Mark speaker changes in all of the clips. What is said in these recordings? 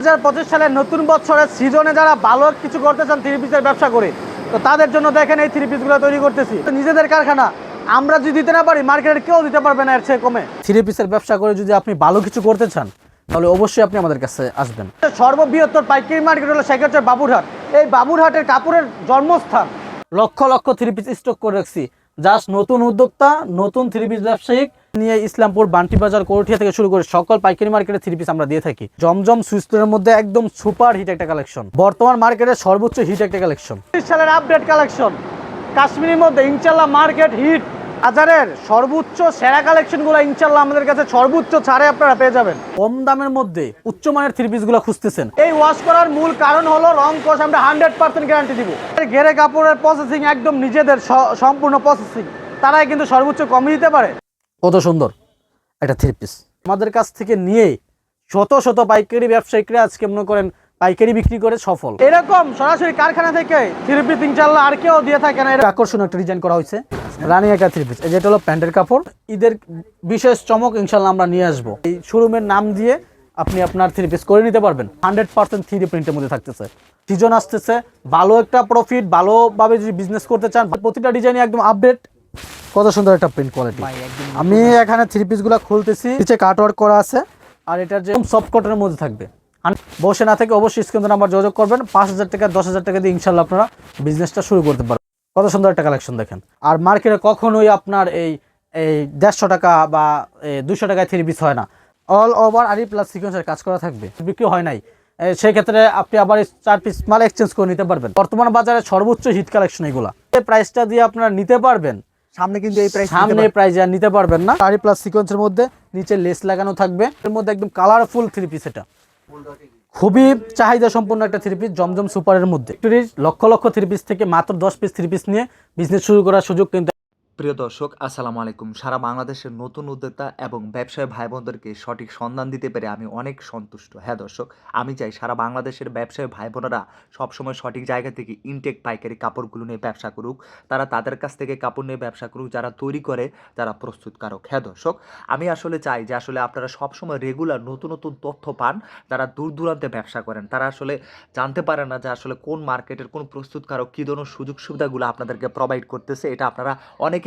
Speaker 1: হাজার সালের নতুন বছরের সিজনে যারা ভালো কিছু করতে চান থ্রি পিসের ব্যবসা করে, তো তাদের জন্য দেখেন এই থ্রি পিসগুলো তৈরি করতেছি। নিজেদের কারখানা, আমরা যদি দিতে না পারি মার্কেটে কেউ দিতে পারবে না, এর চেয়ে কমে। থ্রি পিসের ব্যবসা করে যদি আপনি ভালো কিছু করতে চান, তাহলে অবশ্যই আপনি আমাদের কাছে আসবেন। সর্ববৃহত্তর পাইকারি মার্কেট হলো সেক্ষেত্রে বাবুরহাট। এই বাবুরহাটের কাপড়ের জন্মস্থান। Lakh lakh three piece stock করে রাখছি। জাস্ট নতুন উদ্যোক্তা, নতুন থ্রি পিস ব্যবসায়িক নিয়ে ইসলামপুর বান্টি বাজার কোরঠিয়া থেকে শুরু করে সকল পাইকারি মার্কেটে থ্রি পিস আমরা দিয়ে থাকি। জমজম সুইস্টোরের মধ্যে একদম সুপার হিট একটা কালেকশন বর্তমান মার্কেটের সর্বোচ্চ হিট একটা কালেকশন সালের আপডেট কালেকশন কাশ্মীরের মধ্যে ইনশাল্লাহ মার্কেট হিট বাজারের সর্বোচ্চ সেরা কালেকশনগুলো ইনশাল্লাহ আমাদের কাছে সর্বোচ্চ ছাড়ে আপনারা পেয়ে যাবেন। কম দামের মধ্যে উচ্চমানের থ্রি পিসগুলো খুঁজতেছেন। এই ওয়াশ করার মূল কারণ হলো রং কোষ আমরা হান্ড্রেড পার্সেন্ট গ্যারান্টি দিব। ঘেরে কাপড়ের প্রসেসিং একদম নিজেদের সম্পূর্ণ প্রসেসিং তারাই কিন্তু সর্বোচ্চ কমই দিতে পারে। কত সুন্দর একটা থ্রি পিস আমাদের কাছ থেকে নিয়ে শত শত পাইকারি ব্যবসায়িকরা আজকে মনে করেন পাইকারি বিক্রি করে সফল। এরকম সরাসরি কারখানা থেকে থ্রি পিস ইনশাল্লাহ আর কেউ দিয়ে থাকে না। এটা আকর্ষণীয় একটা ডিজাইন করা হয়েছে। রানি একটা থ্রি পিস যেটা হলো প্যান্টের কাপড়। ঈদের বিশেষ চমক ইনশাল্লাহ আমরা নিয়ে আসব। এই শোরুমের নাম দিয়ে আপনি আপনার থ্রি পিস করে নিতে পারবেন। হান্ড্রেড পার্সেন্ট থ্রি প্রিন্টের মধ্যে থাকতেছে। সিজন আসতেছে। ভালো একটা প্রফিট ভালোভাবে যদি বিজনেস করতে চান প্রতিটা ডিজাইনে একদম আপডেট কত সুন্দর একটা প্রিন্ট কোয়ালিটি আমি এখানে থ্রি পিসগুলো খুলতেছি নিচে কাট ওয়ার্ক করা আছে আর এটার যে সফট কটনের মধ্যে থাকবে। বসে না থেকে অবশ্যই স্ক্রিন নাম্বার যোগাযোগ করবেন পাঁচ হাজার টাকা দশ হাজার টাকা দিয়ে ইনশাল্লাহ আপনারা বিজনেসটা শুরু করতে পারবেন। কত সুন্দর একটা কালেকশন দেখেন। আর মার্কেটে কখনোই আপনার এই এই দেড়শো টাকা বা দুশো টাকায় থ্রি পিস হয় না। অল ওভার আরি প্লাস সিকোয়েন্সের কাজ করা থাকবে। বিক্রি হয় নাই। এ, সেই ক্ষেত্রে আপনি আবার চার পিস মাল এক্সচেঞ্জ করে নিতে পারবেন। বর্তমান বাজারে সর্বোচ্চ হিট কালেকশন এগুলা। এই প্রাইসটা দিয়ে আপনারা নিতে পারবেন
Speaker 2: সামনে কিন্তু এই প্রাইস
Speaker 1: সামনে প্রাইস আর নিতে পারবেন না। শাড়ি প্লাস সিকোয়েন্সের মধ্যে নিচে লেস লাগানো থাকবে। এর মধ্যে একদম কালারফুল থ্রি পিস এটা। খুবই চাহিদা সম্পন্ন একটা থ্রি পিস জমজম সুপারের মধ্যে। লক্ষ লক্ষ থ্রি পিস থেকে মাত্র দশ পিস থ্রি পিস নিয়ে বিজনেস শুরু করার সুযোগ কিন্তু
Speaker 3: প্রিয় দর্শক, আসসালামু আলাইকুম। সারা বাংলাদেশের নতুন উদ্যোক্তা এবং ব্যবসায়ী ভাই বোনদেরকে সঠিক সন্ধান দিতে পেরে আমি অনেক সন্তুষ্ট। হ্যাঁ দর্শক, আমি চাই সারা বাংলাদেশের ব্যবসায়ী ভাই বোনেরা সবসময় সঠিক জায়গা থেকে ইনটেক পাইকারি কাপড়গুলো নিয়ে ব্যবসা করুক, তারা তাদের কাছ থেকে কাপড় নিয়ে ব্যবসা করুক, যারা তৈরি করে যারা প্রস্তুতকারক। হ্যাঁ দর্শক, আমি আসলে চাই যে আসলে আপনারা সবসময় রেগুলার নতুন নতুন তথ্য পান যারা দূর দূরান্তে ব্যবসা করেন। তারা আসলে জানতে পারে না যে আসলে কোন মার্কেটের কোন প্রস্তুতকারক কী ধরনের সুযোগ সুবিধাগুলো আপনাদেরকে প্রোভাইড করতেছে, এটা আপনারা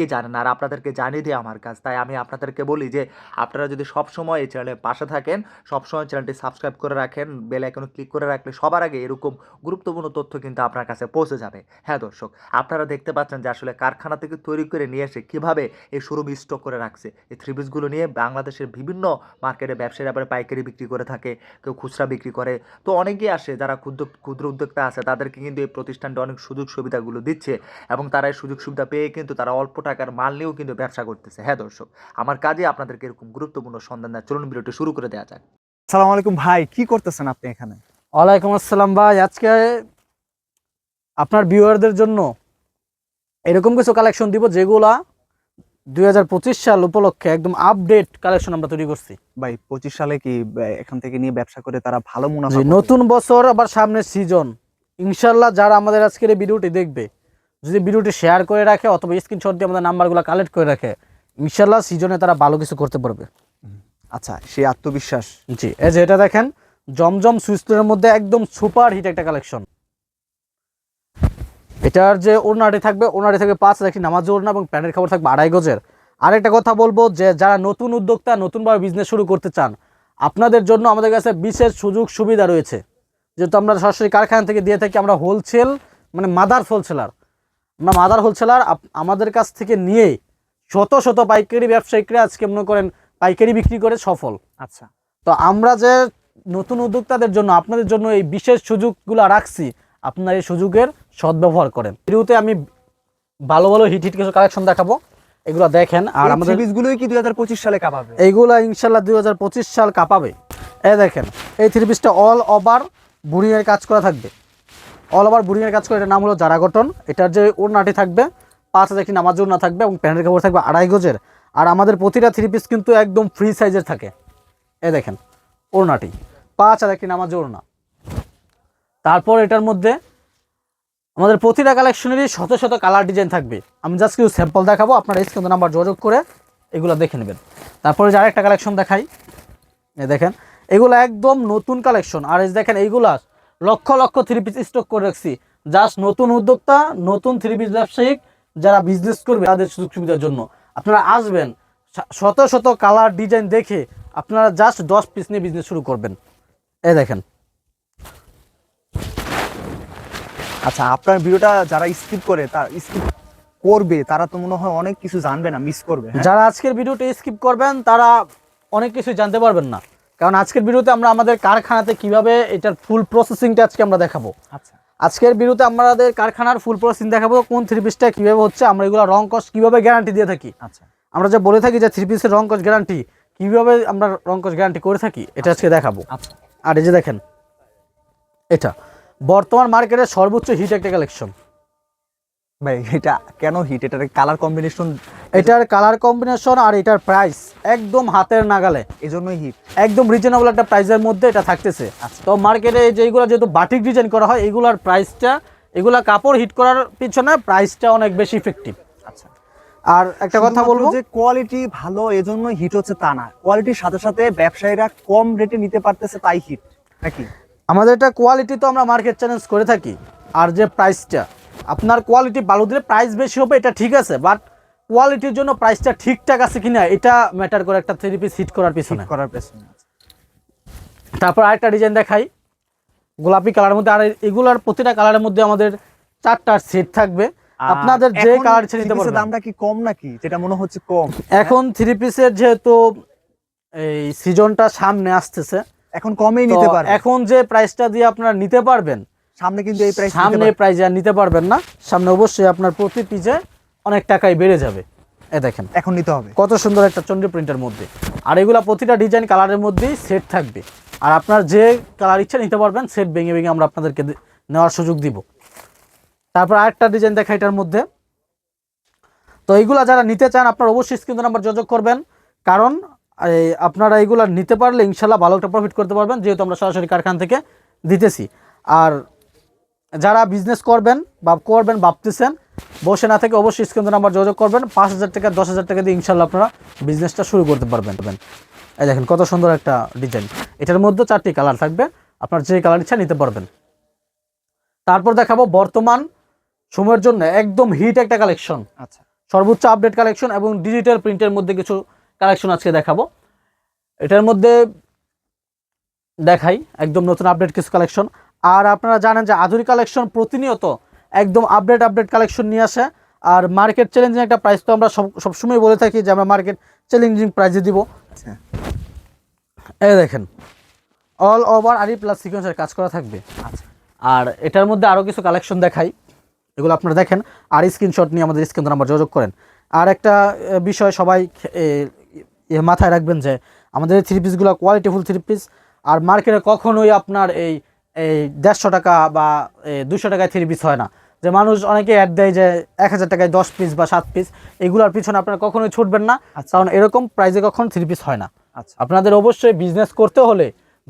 Speaker 3: অনেকেই জানেন আর আপনাদেরকে জানিয়ে দিয়ে আমার কাজ। তাই আমি আপনাদেরকে বলি যে, আপনারা যদি সবসময় এই চ্যানেলের পাশে থাকেন, সবসময় চ্যানেলটি সাবস্ক্রাইব করে রাখেন বেল আইকনে ক্লিক করে রাখলে সবার আগে এরকম গুরুত্বপূর্ণ তথ্য কিন্তু আপনার কাছে পৌঁছে যাবে। হ্যাঁ দর্শক, আপনারা দেখতে পাচ্ছেন যে আসলে কারখানা থেকে তৈরি করে নিয়ে এসে কীভাবে এই শোরুম স্টক করে রাখছে। এই থ্রি পিসগুলো নিয়ে বাংলাদেশের বিভিন্ন মার্কেটে ব্যবসায়ীরা আবার পাইকারি বিক্রি করে থাকে, কেউ খুচরা বিক্রি করে। তো অনেকেই আসে, যারা ক্ষুদ্র ক্ষুদ্র উদ্যোক্তা আছে, তাদেরকে কিন্তু এই প্রতিষ্ঠানটা অনেক সুযোগ সুবিধাগুলো দিচ্ছে এবং তারা এই সুযোগ সুবিধা পেয়ে কিন্তু তারা অল্প টাকার মাল নিয়েও কিন্তু ব্যবসা করতেছে। হ্যাঁ দর্শক আমার কাজে আপনাদেরকে এরকম গুরুত্বপূর্ণ সন্ধান দেওয়া চলুন ভিডিওটি শুরু করে দেওয়া যাক।
Speaker 2: আসসালামু আলাইকুম ভাই কি করতেছেন আপনি এখানে?
Speaker 1: ওয়ালাইকুম আসসালাম ভাই আজকে আপনার ভিউয়ারদের জন্য এরকম কিছু কালেকশন দিব যেগুলা দুই হাজার পঁচিশ সাল উপলক্ষে একদম আপডেট কালেকশন আমরা তৈরি করছি।
Speaker 2: ভাই পঁচিশ সালে কি এখান থেকে নিয়ে ব্যবসা করে তারা ভালো মুনাফা?
Speaker 1: নতুন বছর আবার সামনে সিজন ইনশাল্লাহ যারা আমাদের আজকের এই ভিডিওটি দেখবে যদি ভিডিওটি শেয়ার করে রাখে অথবা স্ক্রিনশট দিয়ে আমাদের নাম্বারগুলো কালেক্ট করে রাখে ইনশাল্লাহ সিজনে তারা ভালো কিছু করতে পারবে।
Speaker 2: আচ্ছা সেই আত্মবিশ্বাস।
Speaker 1: জি এই যে এটা দেখেন জমজম সুইস্টোরের মধ্যে একদম সুপার হিট একটা কালেকশন এটার যে ওড়নাটি থাকবে ওড়নাটি থাকবে পাঁচ একটি নামাজ ওড়না এবং প্যান্টের খাবার থাকবে আড়াই গজের। আরেকটা কথা বলব যে যারা নতুন উদ্যোক্তা নতুনভাবে বিজনেস শুরু করতে চান আপনাদের জন্য আমাদের কাছে বিশেষ সুযোগ সুবিধা রয়েছে। যেহেতু আমরা সরাসরি কারখানা থেকে দিয়ে থাকি আমরা হোলসেল মানে মাদার হোলসেলার আমরা মাদার হোলসেলার আমাদের কাছ থেকে নিয়ে শত শত পাইকারি ব্যবসায়িকরা আজকে মনে করেন পাইকারি বিক্রি করে সফল।
Speaker 2: আচ্ছা।
Speaker 1: তো আমরা যে নতুন উদ্যোক্তাদের জন্য আপনাদের জন্য এই বিশেষ সুযোগগুলো রাখছি আপনার এই সুযোগের সদ্ব্যবহার করেন। ভিডিওতে আমি ভালো ভালো হিট হিট কিছু কালেকশন দেখাবো এগুলো দেখেন আর আমাদের
Speaker 2: আমাদের গুলোই কি দুই হাজার পঁচিশ সালে কাঁপাবে?
Speaker 1: এইগুলো ইনশাল্লাহ দুই হাজার পঁচিশ সাল কাঁপাবে। এই দেখেন এই থ্রি পিসটা অল ওভার বুড়িংয়ের কাজ করা থাকবে। অল ওভার বুড়িংয়ের কাজ করে, এটার নাম হলো জারাগটন এটার যে ওড়নাটি থাকবে পাঁচ হাজার একটি নামাজ ওড়না থাকবে এবং প্যান্টের কাপড় থাকবে আড়াই গজের। আর আমাদের প্রতিটা থ্রি পিস কিন্তু একদম ফ্রি সাইজের থাকে। এ দেখেন, ওড়নাটি। পাঁচ হাজার একটি নামাজ ওড়না। তারপর এটার মধ্যে আমাদের প্রতিটা কালেকশনেরই শত শত কালার ডিজাইন থাকবে। আমি জাস্ট কিছু স্যাম্পল দেখাবো, আপনারা স্ক্রিন নাম্বার যোগাযোগ করে এগুলো দেখে নেবেন। তারপরে যে আরেকটা কালেকশন দেখাই। দেখেন, এগুলো একদম নতুন কালেকশন আর দেখেন, এইগুলা lakh lakh three piece stock করে রাখছি। জাস্ট নতুন উদ্যোক্তা, নতুন থ্রি পিস ব্যবসায়িক, যারা বিজনেস করবে তাদের সুযোগ সুবিধার জন্য। আপনারা আসবেন শত শত কালার ডিজাইন দেখে আপনারা জাস্ট দশ পিস নিয়ে বিজনেস শুরু করবেন। এ দেখেন।
Speaker 2: আচ্ছা আপনার ভিডিওটা যারা স্কিপ করে, তার স্কিপ করবে, তারা তো মনে হয় অনেক কিছু জানবে না মিস করবে হ্যাঁ?
Speaker 1: যারা আজকের ভিডিওটা স্কিপ করবেন, তারা অনেক কিছু জানতে পারবেন না। কারণ আজকের ভিডিওতে আমরা আমাদের কারখানাতে কীভাবে এটার ফুল প্রসেসিংটা আজকে আমরা দেখাবো।
Speaker 2: আচ্ছা।
Speaker 1: আজকের ভিডিওতে আমাদের কারখানার ফুল প্রসেসিং দেখাবো কোন থ্রি পিসটা কীভাবে হচ্ছে আমরা এগুলো রং কস্ট কীভাবে গ্যারান্টি দিয়ে থাকি।
Speaker 2: আচ্ছা।
Speaker 1: আমরা যে বলে থাকি যে থ্রি পিসের রং কস্ট গ্যারান্টি কীভাবে আমরা রং কস্ট গ্যারান্টি করে থাকি এটা আজকে দেখাবো।
Speaker 2: আচ্ছা।
Speaker 1: আর এই যে দেখেন এটা বর্তমান মার্কেটের সর্বোচ্চ হিট একটা কালেকশন
Speaker 2: ভাই এটা কেন হিট এটার কালার কম্বিনেশন
Speaker 1: এটার কালার কম্বিনেশন আর এটার প্রাইস একদম হাতের নাগালে।
Speaker 2: এজন্যই হিট
Speaker 1: একদম রিজনেবল একটা প্রাইসের মধ্যে এটা থাকতেছে। তো মার্কেটে যেগুলো যেহেতু বাটিক ডিজাইন করা হয় এগুলার প্রাইসটা এগুলা কাপড় হিট করার পিছনে প্রাইসটা অনেক বেশি ইফেক্টিভ
Speaker 2: আচ্ছা।
Speaker 1: আর একটা কথা বলব
Speaker 2: যে কোয়ালিটি ভালো এজন্য হিট হচ্ছে তা না। কোয়ালিটির সাথে সাথে ব্যবসায়ীরা কম রেটে নিতে পারতেছে তাই হিট নাকি?
Speaker 1: আমাদের এটা কোয়ালিটি তো আমরা মার্কেট চ্যালেঞ্জ করে থাকি। আর যে প্রাইসটা আপনার কোয়ালিটি ভালো দিলে প্রাইস বেশি হবে এটা ঠিক আছে বাট কোয়ালিটির জন্য প্রাইসটা ঠিকঠাক আছে কিনা এটা ম্যাটার করে একটা থ্রি পিস হিট করার পিছনে।
Speaker 2: করার পেছনে
Speaker 1: তারপর আরেকটা ডিজাইন দেখাই গোলাপি কালারের মধ্যে আর এগুলার প্রতিটা কালারের মধ্যে আমাদের চারটা সেট থাকবে। আপনাদের যে কালার ইচ্ছে নিতে পারবেন।
Speaker 2: দামটা কি কম নাকি? যেটা মনে হচ্ছে কম।
Speaker 1: এখন থ্রি পিসের যেহেতু এই সিজনটা সামনে আসতেছে
Speaker 2: এখন কমেই নিতে পারে
Speaker 1: এখন যে প্রাইসটা দিয়ে আপনারা নিতে পারবেন
Speaker 2: সামনে কিন্তু এই প্রাইস
Speaker 1: সামনে প্রাইস আর নিতে পারবেন না। সামনে অবশ্যই আপনার প্রতি পিসে অনেক টাকাই বেড়ে যাবে। এ দেখেন।
Speaker 2: এখন নিতে হবে।
Speaker 1: কত সুন্দর একটা চন্ডী প্রিন্টের মধ্যে। আর এগুলা প্রতিটা ডিজাইন কালারের মধ্যেই সেট থাকবে। আর আপনার যে কালার ইচ্ছা নিতে পারবেন সেট ভেঙে ভেঙে আমরা আপনাদেরকে নেওয়ার সুযোগ দিব। তারপর আরেকটা ডিজাইন দেখা এটার মধ্যে। তো এইগুলা যারা নিতে চান আপনার অবশ্যই স্ক্রিন নাম্বার যোগাযোগ করবেন। কারণ এই আপনারা এইগুলা নিতে পারলে ইনশাল্লাহ ভালো একটা প্রফিট করতে পারবেন যেহেতু আমরা সরাসরি কারখানা থেকে দিতেছি। আর যারা বিজনেস করবেন বা করবেন ভাবতেছেন বসে না থেকে অবশ্যই স্ক্রিন নাম্বার যোগাযোগ করবেন। পাঁচ হাজার টাকা দশ হাজার টাকা দিয়ে ইনশাল্লাহ আপনারা বিজনেসটা শুরু করতে পারবেন। এই দেখেন কত সুন্দর একটা ডিজাইন এটার মধ্যে চারটি কালার থাকবে। আপনার যে কালার ইচ্ছা নিতে পারবেন। তারপর দেখাবো বর্তমান সময়ের জন্য একদম হিট একটা কালেকশন
Speaker 2: আচ্ছা।
Speaker 1: সর্বোচ্চ আপডেট কালেকশন এবং ডিজিটাল প্রিন্টের মধ্যে কিছু কালেকশন আজকে দেখাবো। এটার মধ্যে দেখাই একদম নতুন আপডেট কিছু কালেকশন আর আপনারা জানেন যে আধুনিক কালেকশন প্রতিনিয়ত একদম আপডেট আপডেট কালেকশন নিয়ে আসে। আর মার্কেট চ্যালেঞ্জিং একটা প্রাইস তো আমরা সব সবসময় বলে থাকি যে আমরা মার্কেট চ্যালেঞ্জিং প্রাইসে দিব।
Speaker 2: আচ্ছা।
Speaker 1: এই দেখেন অল ওভার আরি প্লাস সিকোয়েন্সের কাজ করা থাকবে।
Speaker 2: আচ্ছা।
Speaker 1: আর এটার মধ্যে আরও কিছু কালেকশন দেখাই। এগুলো আপনারা দেখেন আর স্ক্রিনশট নিয়ে আমাদের স্ক্রিন নাম্বার যোগাযোগ করেন। আর একটা বিষয় সবাই মাথায় রাখবেন যে আমাদের থ্রি পিসগুলো কোয়ালিটিফুল থ্রি পিস আর মার্কেটে কখনোই আপনার এই এই দেড়শো টাকা বা দুশো টাকায় থ্রি পিস হয় না। যে মানুষ অনেকে অ্যাড দেয় যে এক হাজার টাকায় দশ পিস বা সাত পিস এগুলোর পিছনে আপনারা কখনোই ছুটবেন না কারণ এরকম প্রাইসে কখন থ্রি পিস হয় না।
Speaker 2: আচ্ছা।
Speaker 1: আপনাদের অবশ্যই বিজনেস করতে হলে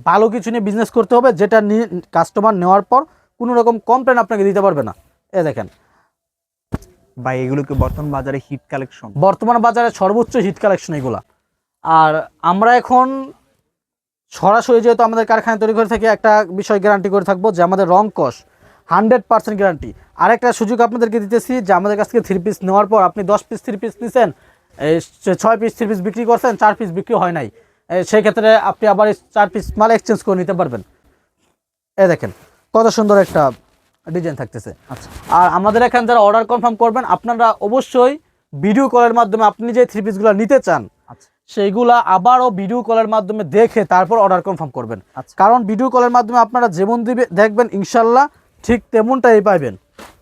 Speaker 1: ভালো কিছু নিয়ে বিজনেস করতে হবে যেটা নিয়ে কাস্টমার নেওয়ার পর কোনো রকম কমপ্লেন আপনাকে দিতে পারবে না। এ দেখেন।
Speaker 2: ভাই এগুলোকে বর্তমান বাজারে হিট কালেকশন
Speaker 1: বর্তমান বাজারে সর্বোচ্চ হিট কালেকশন এগুলা। আর আমরা এখন সরাসরি যেহেতু আমাদের কারখানায় তৈরি করে থাকি একটা বিষয় গ্যারান্টি করে থাকব যে আমাদের রং কস হান্ড্রেড পার্সেন্ট গ্যারান্টি আরেকটা সুযোগ আপনাদেরকে দিতেছি যে আমাদের কাছ থেকে থ্রি পিস নেওয়ার পর আপনি দশ পিস থ্রি পিস নিছেন এই ছয় পিস থ্রি পিস বিক্রি করছেন চার পিস বিক্রি হয় নাই। সেই ক্ষেত্রে আপনি আবার এই চার পিস মাল এক্সচেঞ্জ করে নিতে পারবেন। এ দেখেন কত সুন্দর একটা ডিজাইন থাকতেছে।
Speaker 2: আচ্ছা।
Speaker 1: আর আমাদের এখানে যারা অর্ডার কনফার্ম করবেন আপনারা অবশ্যই ভিডিও কলের মাধ্যমে আপনি যে থ্রি পিসগুলো নিতে চান সেইগুলা আবারও ভিডিও কলের মাধ্যমে দেখে তারপর অর্ডার কনফার্ম করবেন।
Speaker 2: আচ্ছা।
Speaker 1: কারণ ভিডিও কলের মাধ্যমে আপনারা যেমন দিবে দেখবেন ইনশাল্লাহ ঠিক তেমনটাই পাইবেন।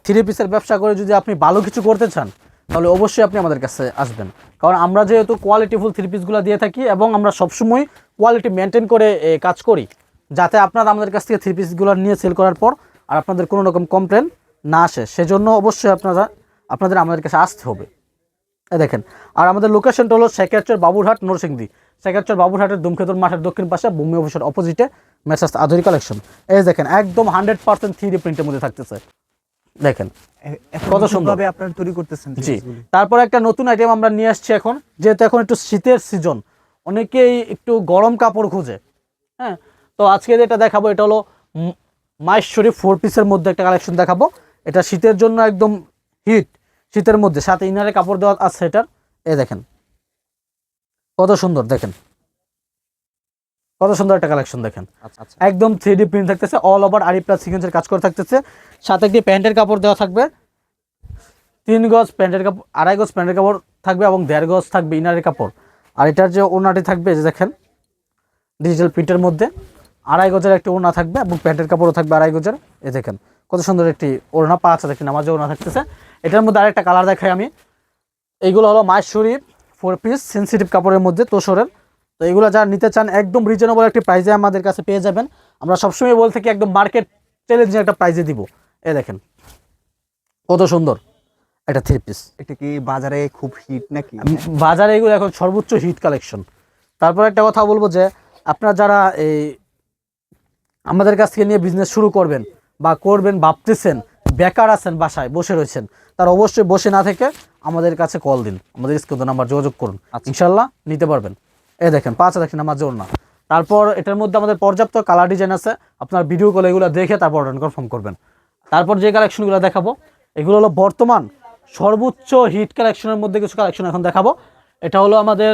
Speaker 1: থ্রি পিসের ব্যবসা করে যদি আপনি ভালো কিছু করতে চান তাহলে অবশ্যই আপনি আমাদের কাছে আসবেন। কারণ আমরা যেহেতু কোয়ালিটিফুল থ্রি পিসগুলো দিয়ে থাকি এবং আমরা সবসময় কোয়ালিটি মেনটেন করে কাজ করি যাতে আপনারা আমাদের কাছ থেকে থ্রি পিসগুলো নিয়ে সেল করার পর আর আপনাদের কোনো রকম কমপ্লেন না আসে। সেজন্য অবশ্যই আপনারা আপনাদের আমাদের কাছে আসতে হবে। দেখেন আর আমাদের লোকেশনটা হলো শেখাচর বাবুরহাট নরসিংদী। শেখাচর বাবুরহাটের দুমখেতুর মাঠের দক্ষিণ পাশে ভূমি অফিসের অপোজিটে মেসার্স আধুনিক কালেকশন এই দেখেন একদম হান্ড্রেড পার্সেন্ট থ্রি প্রিন্টের মধ্যে থাকতেছে। দেখেন কত সুন্দর।
Speaker 2: ভাবে আপনারা তৈরি করতেছেন
Speaker 1: জি। তারপর একটা নতুন আইটেম আমরা নিয়ে আসছি এখন যেহেতু এখন একটু শীতের সিজন অনেকেই একটু গরম কাপড় খুঁজে। হ্যাঁ তো আজকে যেটা দেখাবো এটা হলো মাইশ্বরী ফোর পিসের মধ্যে একটা কালেকশন দেখাবো। এটা শীতের জন্য একদম হিট শীতের মধ্যে সাথে ইনারে কাপড় দেওয়া আছে এটার। এ দেখেন কত সুন্দর দেখেন। কত সুন্দর একটা কালেকশন দেখেন।
Speaker 2: আচ্ছা আচ্ছা।
Speaker 1: একদম থ্রি ডি প্রিন্ট থাকতেছে অল ওভার আরি প্লাস সিকোয়েন্সের কাজ করে থাকতেছে। সাথে একটি প্যান্টের কাপড় দেওয়া থাকবে। তিন গজ প্যান্টের কাপড় আড়াই গজ প্যান্টের কাপড় থাকবে এবং দেড় গজ থাকবে ইনারের কাপড়। আর এটার যে ওড়নাটি থাকবে যে দেখেন ডিজিটাল প্রিন্টের মধ্যে। আড়াই গজের একটি ওড়না থাকবে এবং প্যান্টের কাপড়ও থাকবে আড়াই গজের। এ দেখেন কত সুন্দর একটি ওড়না পাঁচ দেখেন আমার যে ওড়না থাকতেছে। এটার মধ্যে আরেকটা কালার দেখাই আমি। এইগুলো হলো মাইশরি ফোর পিস সেন্সিটিভ কাপড়ের মধ্যে তোষরের। তো এগুলো যারা নিতে চান একদম রিজনেবল একটি প্রাইজে আমাদের কাছে পেয়ে যাবেন। আমরা সবসময় বল থাকি একদম মার্কেট চ্যালেঞ্জিং একটা প্রাইজে দিব। এ দেখেন কত সুন্দর। একটা থ্রি পিস
Speaker 2: এটা কি বাজারে খুব হিট নাকি?
Speaker 1: বাজারে এগুলো এখন সর্বোচ্চ হিট কালেকশন তারপর একটা কথা বলব যে আপনারা যারা এই আমাদের কাছ থেকে নিয়ে বিজনেস শুরু করবেন বা করবেন ভাবতেছেন বেকার আছেন বাসায় বসে রয়েছেন তার অবশ্যই বসে না থেকে আমাদের কাছে কল দিন। আমাদের স্কুল নাম্বার যোগাযোগ করুন। ইনশাল্লাহ নিতে পারবেন। এ দেখেন পাঁচ দেখেন আমার জোর না। তারপর এটার মধ্যে আমাদের পর্যাপ্ত কালার ডিজাইন আছে। আপনার ভিডিও কল এগুলো দেখে তারপর অর্ডার কনফার্ম করবেন। তারপর যে কালেকশনগুলো দেখাবো এগুলো হলো বর্তমান সর্বোচ্চ হিট কালেকশনের মধ্যে কিছু কালেকশন এখন দেখাবো। এটা হলো আমাদের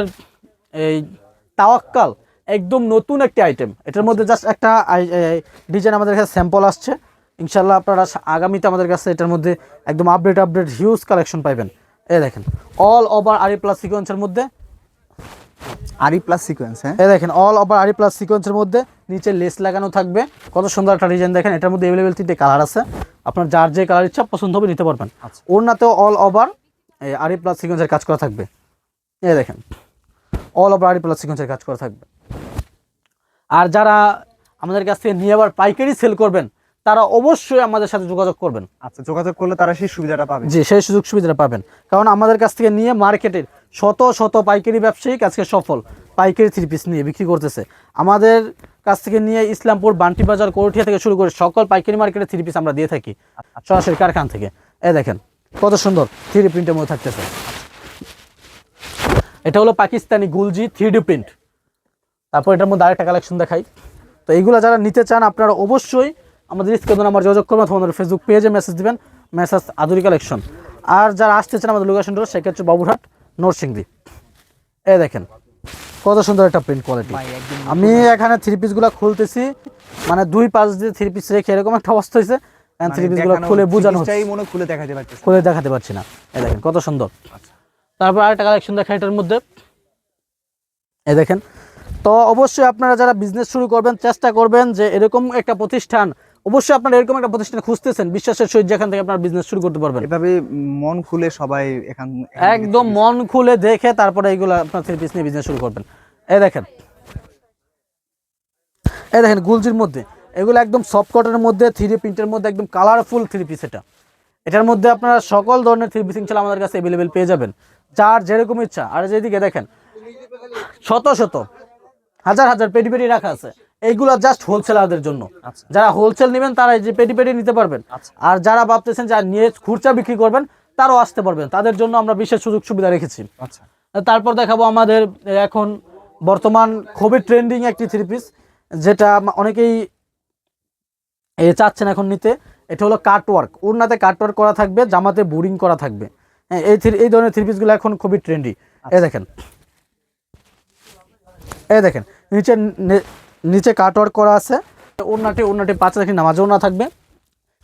Speaker 1: এই তাওয়াক্কাল। একদম নতুন একটি আইটেম এটার মধ্যে জাস্ট একটা ডিজাইন আমাদের কাছে স্যাম্পল আসছে। ইনশাল্লাহ আপনারা আগামীতে আমাদের কাছে এটার মধ্যে একদম আপডেট আপডেট হিউজ কালেকশন পাইবেন। এই দেখেন অল ওভার আরি প্লাস সিকোয়েন্সের মধ্যে।
Speaker 2: আরি প্লাস সিকোয়েন্স হ্যাঁ?
Speaker 1: এ দেখেন অল ওভার আরি প্লাস সিকোয়েন্সের মধ্যে নিচে লেস লাগানো থাকবে। কত সুন্দর একটা ডিজাইন দেখেন এটার মধ্যে অ্যাভেলেবেল তিনটে কালার আছে। আপনার যার যে কালার ইচ্ছা পছন্দ হবে নিতে পারবেন।
Speaker 2: আচ্ছা।
Speaker 1: ওড়নাতেও অল ওভার আরি প্লাস সিকোয়েন্সের কাজ করা থাকবে। এ দেখেন অল ওভার আরি প্লাস সিকোয়েন্সের কাজ করা থাকবে। আর যারা আমাদের কাছ থেকে নিয়ে আবার পাইকারি সেল করবেন তারা অবশ্যই আমাদের সাথে যোগাযোগ করবেন।
Speaker 2: আচ্ছা যোগাযোগ করলে তারা সেই সুবিধাটা পাবে।
Speaker 1: জি সেই সুযোগ সুবিধাটা পাবেন। কারণ আমাদের কাছ থেকে নিয়ে মার্কেটের শত শত পাইকারি ব্যবসায়িক আজকে সফল। পাইকারি থ্রি পিস নিয়ে বিক্রি করতেছে। আমাদের কাছ থেকে নিয়ে ইসলামপুর বান্টি বাজার কোরঠিয়া থেকে শুরু করে সকল পাইকারি মার্কেটে থ্রি পিস আমরা দিয়ে থাকি সরাসরি কারখানা থেকে। এ দেখেন কত সুন্দর থ্রি প্রিন্টের মধ্যে থাকতেছে। এটা হলো পাকিস্তানি গুলজি থ্রি প্রিন্ট তারপর এটার মধ্যে আরেকটা কালেকশন দেখাই। তো এইগুলো যারা নিতে চান আপনারা অবশ্যই আমাদের স্ক্রিন আমার যোগাযোগ করবেন অথবা আমাদের ফেসবুক পেজে মেসেজ দিবেন মেসেজ আদুরি কালেকশন আর যারা আসতে চান আমাদের লোকেশন রোড সেক্ষেত্রে বাবুরহাট নরসিংদী। এ দেখেন কত সুন্দর একটা প্রিন্ট কোয়ালিটি আমি এখানে থ্রি পিসগুলো খুলতেছি মানে দুই পাশ দিয়ে থ্রি পিস রেখে এরকম একটা অবস্থা হয়েছে। থ্রি পিসগুলো খুলে বোঝানো হচ্ছে।
Speaker 2: মনে খুলে দেখাতে পারতেছে
Speaker 1: খুলে দেখাতে পারছি না। এই দেখেন কত সুন্দর। তারপর আরেকটা কালেকশন দেখা এটার মধ্যে। এ দেখেন তো অবশ্যই আপনারা যারা বিজনেস শুরু করবেন চেষ্টা করবেন যে এরকম একটা প্রতিষ্ঠান অবশ্যই আপনারা এরকম একটা প্রতিষ্ঠান খুঁজতেছেন বিশ্বাসের সহিত যেখান থেকে আপনারা বিজনেস শুরু করতে পারবেন।
Speaker 2: এভাবে মন খুলে সবাই এখান
Speaker 1: একদম মন খুলে দেখে তারপরে এইগুলো আপনার থ্রি পিস নিয়ে বিজনেস শুরু করবেন। এই দেখেন। এই দেখেন গুলজির মধ্যে। এগুলো একদম সফট কটনের মধ্যে থ্রি প্রিন্টের মধ্যে একদম কালারফুল থ্রি পিস এটা। এটার মধ্যে আপনারা সকল ধরনের থ্রি পিস ইনশাল্লাহ আমাদের কাছে অ্যাভেলেবেল পেয়ে যাবেন। যার যেরকম ইচ্ছা। আর যেদিকে দেখেন শত শত। হাজার হাজার পেটি পেটি রাখা আছে। এইগুলো জাস্ট হোলসেলারদের জন্য।
Speaker 2: আচ্ছা।
Speaker 1: যারা হোলসেল নেবেন তারা এই যে পেটি পেটি নিতে পারবেন।
Speaker 2: আচ্ছা।
Speaker 1: আর যারা ভাবতেছেন যারা নিয়ে খুচরা বিক্রি করবেন তারাও আসতে পারবেন। তাদের জন্য আমরা বিশেষ সুযোগ সুবিধা রেখেছি।
Speaker 2: আচ্ছা।
Speaker 1: তারপর দেখাবো আমাদের এখন বর্তমান খুবই ট্রেন্ডিং একটি থ্রি পিস যেটা অনেকেই চাচ্ছেন এখন নিতে। এটা হলো কাটওয়ার্ক ওড়নাতে কাটওয়ার্ক করা থাকবে জামাতে বোরিং করা থাকবে। হ্যাঁ এই এই ধরনের থ্রি পিসগুলো এখন খুবই ট্রেন্ডি এ দেখেন। এই দেখেন নিচে নে- নিচে কাটওয়ার্ক করা আছে। ওড়নাটি ওড়নাটি পাঁচ দেখেন নামাজ ওড়না থাকবে।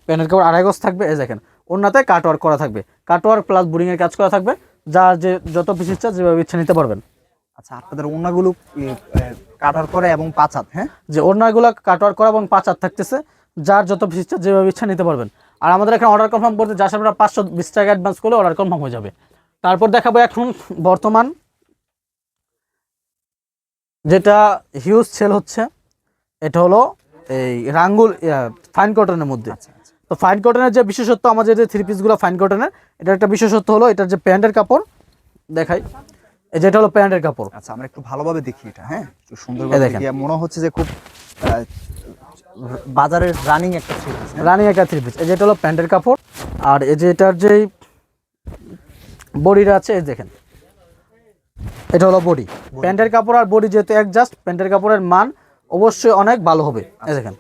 Speaker 1: প্যান্টের কাপড় আড়াই গজ থাকবে। এই দেখেন ওড়নাতে কাটওয়ার্ক করা থাকবে। কাটওয়ার্ক প্লাস বোরিংয়ের কাজ করা থাকবে। যার যে যত পিস ইচ্ছা যেভাবে ইচ্ছা নিতে পারবেন।
Speaker 2: আচ্ছা আপনাদের ওনাগুলো কাটার করে এবং পাঁচাত হ্যাঁ?
Speaker 1: যে ওড়নাগুলো কাটওয়ার্ক করা এবং পাঁচ হাত থাকতেছে যার যত পিস ইচ্ছা যেভাবে ইচ্ছা নিতে পারবেন। আর আমাদের এখানে অর্ডার কনফার্ম করতে যার সামনে পাঁচশো বিশ টাকা অ্যাডভান্স করলে অর্ডার কনফার্ম হয়ে যাবে। তারপর দেখাবো এখন বর্তমান যেটা হিউজ সেল হচ্ছে এটা হলো এই রাঙ্গুল ফাইন কটনের মধ্যে।
Speaker 2: আচ্ছা আচ্ছা।
Speaker 1: তো ফাইন কটনের যে বিশেষত্ব আমাদের যে থ্রি পিসগুলো ফাইন কটনের এটা একটা বিশেষত্ব হলো এটার যে প্যান্টের কাপড় দেখাই। এই যেটা হলো প্যান্টের কাপড়।
Speaker 2: আচ্ছা আমরা একটু ভালোভাবে দেখি এটা হ্যাঁ? একটু সুন্দর। দেখি। মনে হচ্ছে যে খুব বাজারের রানিং একটা সিরিজ
Speaker 1: রানিং একটা থ্রি পিস এই যেটা হলো প্যান্টের কাপড় আর এই যে এটার যেই বডিটা আছে এই দেখেন। এটা হলো বডি প্যান্টের কাপড় আর বডি যেহেতু অ্যাডজাস্ট প্যান্টের কাপড়ের মান অবশ্যই অনেক ভালো হবে। দেখেন।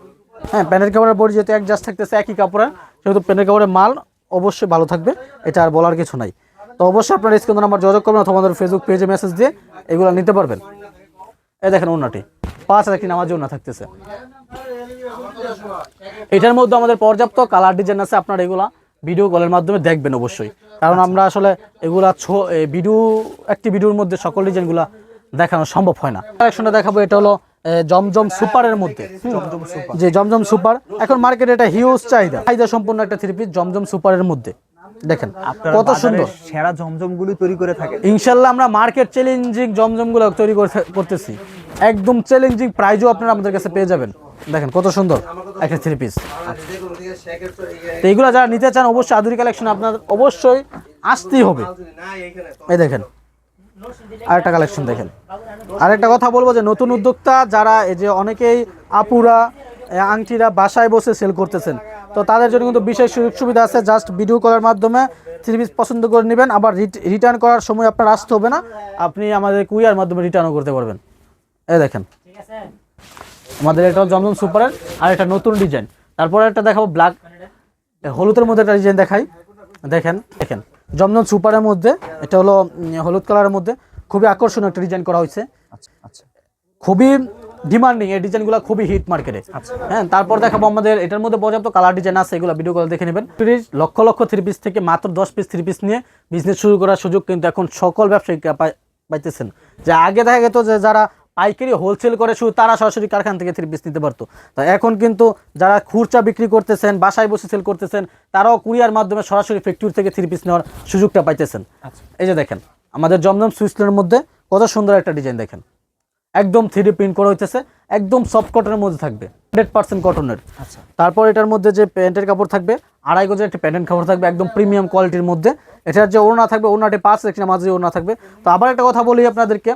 Speaker 1: হ্যাঁ প্যান্টের কাপড়ের বডি যেহেতু অ্যাডজাস্ট থাকতেছে একই কাপড়ের, সেহেতু প্যান্টের কাপড়ের মাল অবশ্যই ভালো থাকবে। এটা আর বলার কিছু নাই। তো অবশ্যই আপনার স্ক্রিন নাম্বার যোগাযোগ করবেন অথবা আমাদের ফেসবুক পেজে মেসেজ দিয়ে এগুলো নিতে পারবেন। এই দেখেন ওনাটি পাঁচ হাজার নামার জন্য থাকতেছে। এটার মধ্যে আমাদের পর্যাপ্ত কালার ডিজাইন আছে, আপনার এগুলা ভিডিও কলের মাধ্যমে দেখবেন অবশ্যই। কারণ আমরা আসলে এগুলা ভিডিও একটি ভিডিওর মধ্যে সকল ডিজাইনগুলা দেখানো সম্ভব হয় না। কালেকশনটা দেখাবো এটা হলো জমজম সুপারের মধ্যে। যে জমজম সুপার। এখন মার্কেটে এটা হিউজ চাহিদা। চাহিদা সম্পূর্ণ একটা থ্রি পিস জমজম সুপারের মধ্যে। দেখেন কত সুন্দর।
Speaker 2: সেরা জমজমগুলি তৈরি করে থাকে
Speaker 1: ইনশাল্লাহ আমরা মার্কেট চ্যালেঞ্জিং জমজমগুলো তৈরি করতে- করতেছি। একদম চ্যালেঞ্জিং প্রাইজও আপনারা আমাদের কাছে পেয়ে যাবেন। দেখেন কত সুন্দর। একটা থ্রি পিস তো এইগুলো যারা নিতে চান অবশ্যই আধুনিক কালেকশন আপনার অবশ্যই আসতেই হবে। এই দেখেন আরেকটা কালেকশন দেখেন। আরেকটা কথা বলব যে নতুন উদ্যোক্তা যারা এই যে অনেকেই আপুরা আংটিরা বাসায় বসে সেল করতেছেন তো তাদের জন্য কিন্তু বিশেষ সুযোগ সুবিধা আছে। জাস্ট ভিডিও কলের মাধ্যমে থ্রি পিস পছন্দ করে নেবেন আবার রিটার্ন করার সময় আপনার আসতে হবে না। আপনি আমাদের কুইয়ার মাধ্যমে রিটার্নও করতে পারবেন। এ দেখেন। আমাদের এটা জমজম সুপারের আর একটা নতুন ডিজাইন তারপরে একটা দেখাবো ব্ল্যাক হলুদের মধ্যে একটা ডিজাইন দেখাই। দেখেন দেখেন। জমজম সুপারের মধ্যে এটা হলো হলুদ কালারের মধ্যে খুবই আকর্ষণীয় একটা ডিজাইন করা হয়েছে।
Speaker 2: আচ্ছা আচ্ছা।
Speaker 1: খুবই ডিমান্ডিং এই ডিজাইনগুলো খুবই হিট মার্কেটে হ্যাঁ তারপর দেখাবো আমাদের এটার মধ্যে পর্যাপ্ত কালার ডিজাইন আছে এগুলো ভিডিও করে দেখে নেবেন। Series lakh lakh three piece থেকে মাত্র দশ পিস থ্রি পিস নিয়ে বিজনেস শুরু করার সুযোগ কিন্তু এখন সকল ব্যবসায়িকরা পাই- পাইতেছেন। যে আগে দেখা যেত যে যারা পাইকারি হোলসেল করে শুধু তারা সরাসরি কারখানা থেকে থ্রি পিস নিতে পারতো। তো এখন কিন্তু যারা খুচরা বিক্রি করতেছেন বাসায় বসে সেল করতেছেন তারাও কুরিয়ার মাধ্যমে সরাসরি ফ্যাক্টরি থেকে থ্রি পিস নেওয়ার সুযোগটা পাইতেছেন। এই যে দেখেন আমাদের জমজম সুইসলের মধ্যে কত সুন্দর একটা ডিজাইন দেখেন। একদম থ্রি প্রিন্ট করা হইতেছে একদম সফট কটনের মধ্যে থাকবে হান্ড্রেড পার্সেন্ট কটনের
Speaker 2: আচ্ছা।
Speaker 1: তারপর এটার মধ্যে যে প্যান্টের কাপড় থাকবে আড়াই গজের একটা প্যান্টের কাপড় থাকবে একদম প্রিমিয়াম কোয়ালিটির মধ্যে। এটার যে ওড়না থাকবে ওড়নাটি পাঁচ একটা মাঝে ওড়না থাকবে। তো আবার একটা কথা বলি আপনাদেরকে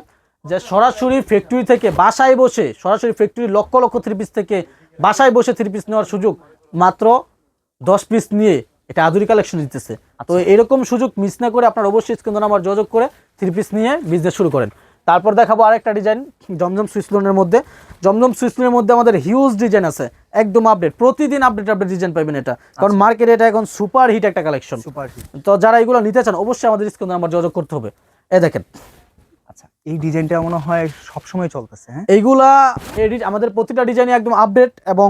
Speaker 1: যে সরাসরি ফ্যাক্টরি থেকে বাসায় বসে সরাসরি factory lakh lakh three piece থেকে বাসায় বসে থ্রি পিস নেওয়ার সুযোগ মাত্র দশ পিস নিয়ে এটা আধুরি কালেকশন দিতেছে। তো এরকম সুযোগ মিস না করে আপনার অবশ্যই স্ক্রিন নাম্বার যোগাযোগ করে থ্রি পিস নিয়ে বিজনেস শুরু করেন। তারপর দেখাবো আরেকটা ডিজাইন জমজম সুইসলোনের মধ্যে। জমজম সুইসলোনের মধ্যে আমাদের হিউজ ডিজাইন আছে একদম আপডেট প্রতিদিন আপডেট আপডেট ডিজাইন পাবেন এটা। কারণ মার্কেটে এটা এখন সুপার হিট একটা কালেকশন
Speaker 2: সুপার হিট
Speaker 1: তো যারা এগুলো নিতে চান অবশ্যই আমাদের স্ক্রিন নাম্বার যোগাযোগ করতে হবে। এ দেখেন
Speaker 2: আচ্ছা এই ডিজাইনটা মনে হয় সবসময় চলতেছে হ্যাঁ?
Speaker 1: এইগুলা আমাদের প্রতিটা ডিজাইনই একদম আপডেট এবং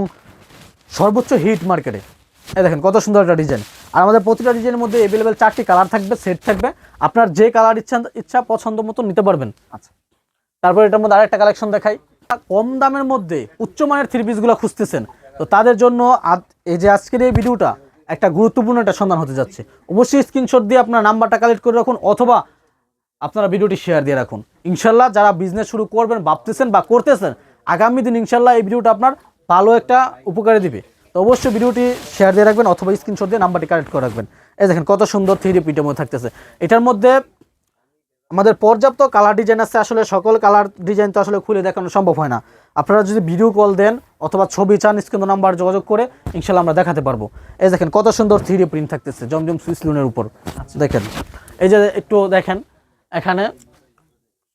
Speaker 1: সর্বোচ্চ হিট মার্কেটে এই দেখেন কত সুন্দর একটা ডিজাইন। আর আমাদের প্রতিটা ডিজাইনের মধ্যে অ্যাভেলেবেল চারটি কালার থাকবে সেট থাকবে। আপনার যে কালার ইচ্ছা ইচ্ছা পছন্দ মতো নিতে পারবেন।
Speaker 2: আচ্ছা।
Speaker 1: তারপর এটার মধ্যে আরেকটা কালেকশন দেখাই। কম দামের মধ্যে উচ্চমানের থ্রি পিসগুলো খুঁজতেছেন। তো তাদের জন্য এই যে আজকের এই ভিডিওটা একটা গুরুত্বপূর্ণ একটা সন্ধান হতে যাচ্ছে। অবশ্যই স্ক্রিনশট দিয়ে আপনার নাম্বারটা কালেক্ট করে রাখুন অথবা আপনারা ভিডিওটি শেয়ার দিয়ে রাখুন। ইনশাল্লাহ যারা বিজনেস শুরু করবেন, ভাবতেছেন বা করতেছেন, আগামী দিন ইনশাল্লাহ এই ভিডিওটা আপনার ভালো একটা উপকারে দিবে। তো অবশ্যই ভিডিওটি শেয়ার দিয়ে রাখবেন অথবা স্ক্রিনশট দিয়ে নাম্বারটি কালেক্ট করে রাখবেন। এই দেখেন কত সুন্দর থ্রি পিটের মধ্যে থাকতেছে। এটার মধ্যে আমাদের পর্যাপ্ত কালার ডিজাইন আছে। আসলে সকল কালার ডিজাইন তো আসলে খুলে দেখানো সম্ভব হয় না। আপনারা যদি ভিডিও কল দেন অথবা ছবি চান স্ক্রিন নাম্বার যোগাযোগ করে ইনশাল্লাহ আমরা দেখাতে পারব। এই দেখেন কত সুন্দর থ্রি প্রিন্ট থাকতেছে, জমজম সুইস লুনের উপর। দেখেন, এই যে একটু দেখেন এখানে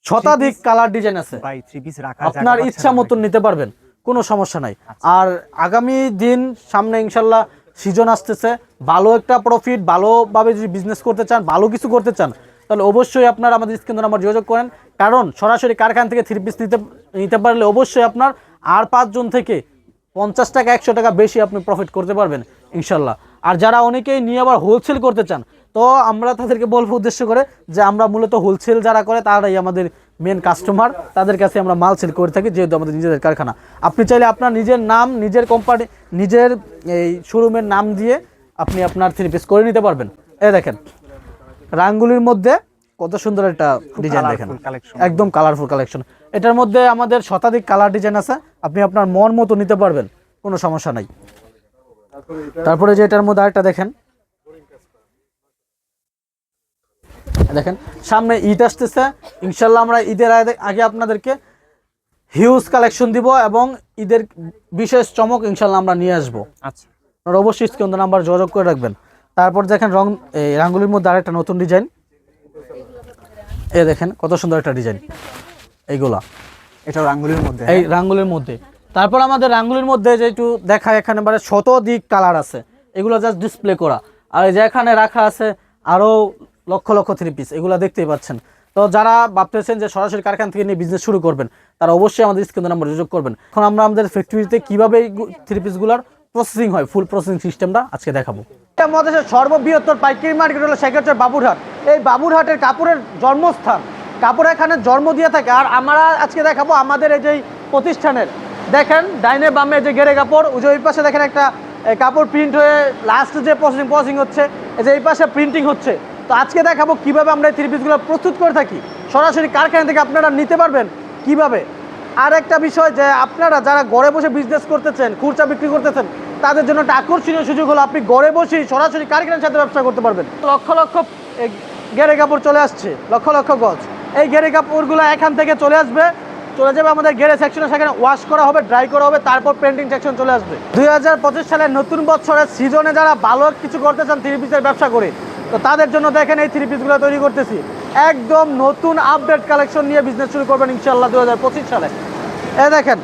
Speaker 1: শতাধিক কালার ডিজাইন আছে।
Speaker 2: ভাই থ্রি পিস রাখা
Speaker 1: আপনার ইচ্ছা মতন নিতে পারবেন কোনো সমস্যা নাই। আর আগামী দিন সামনে ইনশাল্লাহ সিজন আসতেছে ভালো একটা প্রফিট ভালোভাবে যদি বিজনেস করতে চান ভালো কিছু করতে চান তাহলে অবশ্যই আপনার আমাদের স্ক্রিন নাম্বার যোগাযোগ করেন। কারণ সরাসরি কারখানা থেকে থ্রি পিস নিতে নিতে পারলে অবশ্যই আপনার আর পাঁচজন থেকে পঞ্চাশ টাকা একশো টাকা বেশি আপনি প্রফিট করতে পারবেন ইনশাল্লাহ। আর যারা অনেকেই নিয়ে আবার হোলসেল করতে চান তো আমরা তাদেরকে বলব উদ্দেশ্য করে যে আমরা মূলত হোলসেল যারা করে তারাই আমাদের মেন কাস্টমার তাদের কাছে আমরা মাল সেল করে থাকি যেহেতু আমাদের নিজেদের কারখানা। আপনি চাইলে আপনার নিজের নাম নিজের কোম্পানি নিজের এই শোরুমের নাম দিয়ে আপনি আপনার থ্রি পিস করে নিতে পারবেন। এ দেখেন রাঙ্গুলির মধ্যে কত সুন্দর একটা ডিজাইন দেখেন। একদম কালারফুল কালেকশন এটার মধ্যে আমাদের শতাধিক কালার ডিজাইন আছে আপনি আপনার মন মতো নিতে পারবেন কোনো সমস্যা নাই। তারপরে যে এটার মধ্যে আরেকটা দেখেন দেখেন সামনে ঈদ আসতেছে। ইনশাল্লাহ আমরা ঈদের আগে- আপনাদেরকে হিউজ কালেকশন দিব এবং ঈদের বিশেষ চমক ইনশাল্লাহ আমরা নিয়ে আসব।
Speaker 2: আচ্ছা।
Speaker 1: আপনারা অবশ্যই স্ক্রিন নাম্বার যোগাযোগ করে রাখবেন। তারপর দেখেন রং এই রাঙ্গুলির মধ্যে আরেকটা নতুন ডিজাইন। এ দেখেন কত সুন্দর একটা ডিজাইন। এইগুলা।
Speaker 2: এটা রাঙ্গুলির মধ্যে
Speaker 1: এই রাঙ্গুলির মধ্যে। তারপর আমাদের রাঙ্গুলির মধ্যে যে একটু দেখায় এখানে মানে শতদিক কালার আছে। এগুলো জাস্ট ডিসপ্লে করা। আর এই যে এখানে রাখা আছে আরও লক্ষ লক্ষ থ্রি পিস এগুলো দেখতেই পাচ্ছেন। তো যারা ভাবতেছেন যে সরাসরি কারখানা থেকে নিয়ে বিজনেস শুরু করবেন, তারা অবশ্যই আমাদের স্ক্রিন নাম্বার যোগ করবেন। এখন আমরা আমাদের ফ্যাক্টরিতে কীভাবে এই থ্রি পিসগুলোর প্রসেসিং হয় ফুল প্রসেসিং সিস্টেমটা আজকে দেখাবো। আমাদের সর্ববৃহত্তর পাইকারি মার্কেট হলো সেক্ষেত্রে বাবুরহাট। এই বাবুরহাটের কাপড়ের জন্মস্থান, কাপড় এখানে জন্ম দিয়ে থাকে। আর আমরা আজকে দেখাবো আমাদের এই যে প্রতিষ্ঠানের। দেখেন, ডাইনে বামে যে গেরে কাপড়, ওই যে ওই পাশে দেখেন একটা কাপড় প্রিন্ট হয়ে লাস্ট যে প্রসেসিং প্রসেসিং হচ্ছে, এই যে এই পাশে প্রিন্টিং হচ্ছে। তো আজকে দেখাবো কীভাবে আমরা এই থ্রি পিসগুলো প্রস্তুত করে থাকি। সরাসরি কারখানা থেকে আপনারা নিতে পারবেন কীভাবে। আর একটা বিষয় যে আপনারা যারা ঘরে বসে বিজনেস করতেছেন, খুচরা বিক্রি করতেছেন, তাদের জন্য একটা আকর্ষণীয় সুযোগ হলো আপনি ঘরে বসেই সরাসরি কারখানার সাথে ব্যবসা করতে পারবেন। লক্ষ লক্ষ গেরে কাপড় চলে আসছে, লক্ষ লক্ষ গজ। এই গেরে কাপড়গুলো এখান থেকে চলে আসবে, চলে যাবে আমাদের গেরে সেকশনে সেখানে ওয়াশ করা হবে ড্রাই করা হবে, তারপর পেন্টিং সেকশন চলে আসবে। দুই হাজার পঁচিশ সালের নতুন বছরের সিজনে যারা ভালো কিছু করতে চান থ্রি পিসের ব্যবসা করে তো তাদের জন্য দেখেন এই থ্রি পিসগুলো তৈরি করতেছি। একদম নতুন আপডেট কালেকশন নিয়ে বিজনেস শুরু করবেন ইনশাল্লাহ দু হাজার পঁচিশ সালে। এ দেখেন,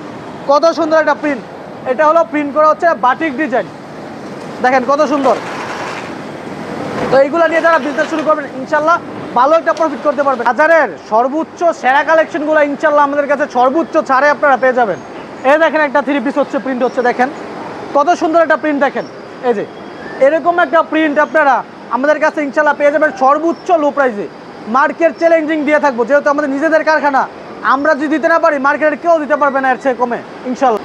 Speaker 1: কত সুন্দর একটা প্রিন্ট এটা হলো প্রিন্ট করা হচ্ছে বাটিক ডিজাইন দেখেন কত সুন্দর। তো এইগুলো নিয়ে যারা বিজনেস শুরু করবেন ইনশাল্লাহ ভালো একটা প্রফিট করতে পারবেন। বাজারের সর্বোচ্চ সেরা কালেকশনগুলো ইনশাল্লাহ আমাদের কাছে সর্বোচ্চ ছাড়ে আপনারা পেয়ে যাবেন। এই দেখেন একটা থ্রি পিস হচ্ছে প্রিন্ট হচ্ছে, দেখেন। কত সুন্দর একটা প্রিন্ট দেখেন। এই যে, এরকম একটা প্রিন্ট আপনারা আমাদের কাছে ইনশাল্লাহ পেয়ে যাবেন সর্বোচ্চ লো প্রাইসে মার্কেট চ্যালেঞ্জিং দিয়ে থাকব, যেহেতু আমাদের নিজেদের কারখানা। আমরা যদি দিতে না পারি মার্কেটের কেউ দিতে পারবে না এর চেয়ে কমে, ইনশাল্লাহ।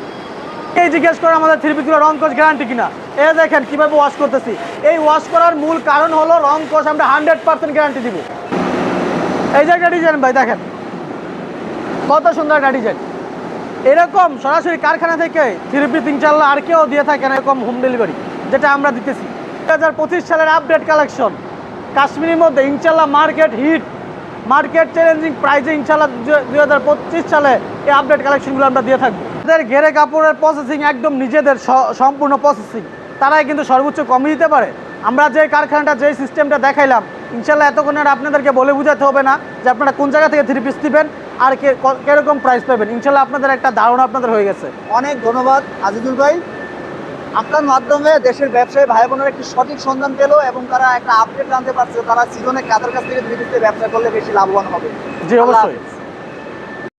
Speaker 1: এই জিজ্ঞেস করে আমাদের থ্রি পিসগুলো রং কোচ গ্যারান্টি কিনা? এ দেখেন কীভাবে ওয়াশ করতেছি। এই ওয়াশ করার মূল কারণ হলো রং কোচ আমরা হান্ড্রেড পার্সেন্ট গ্যারান্টি দিব। এই যে একটা ডিজাইন ভাই, দেখেন। কত সুন্দর একটা ডিজাইন এরকম সরাসরি কারখানা থেকে থ্রি পিস ইনশাল্লাহ আর কেউ দিয়ে থাকে না, এরকম হোম ডেলিভারি যেটা আমরা দিতেছি। দু সালের আপডেট কালেকশন কাশ্মীরের মধ্যে ইনশাল্লাহ মার্কেট হিট মার্কেট চ্যালেঞ্জিং প্রাইজে ইনশাল্লাহ দুই হাজার পঁচিশ সালে এই আপডেট কালেকশনগুলো আমরা দিয়ে থাকব। তাদের ঘেরে কাপড়ের প্রসেসিং একদম নিজেদের সম্পূর্ণ প্রসেসিং তারাই কিন্তু সর্বোচ্চ কমিয়ে দিতে পারে। আমরা যে কারখানাটা, যে সিস্টেমটা দেখাইলাম ইনশাল্লাহ এতক্ষণ আর আপনাদেরকে বলে বোঝাতে হবে না যে আপনারা কোন জায়গা থেকে থ্রি পিস দিবেন আর কে কীরকম প্রাইস পাবেন। ইনশাল্লাহ আপনাদের একটা ধারণা আপনাদের হয়ে গেছে।
Speaker 2: অনেক ধন্যবাদ আজিজুল ভাই। আপনার মাধ্যমে দেশের ব্যবসায়ী ভাই বোনের একটি সঠিক সন্ধান পেল এবং তারা একটা আপডেট জানতে পারছে তারা সিজনে কাদের কাছ থেকে ধীরে ধীরে ব্যবসা করলে বেশি লাভবান হবে
Speaker 1: জি অবশ্যই।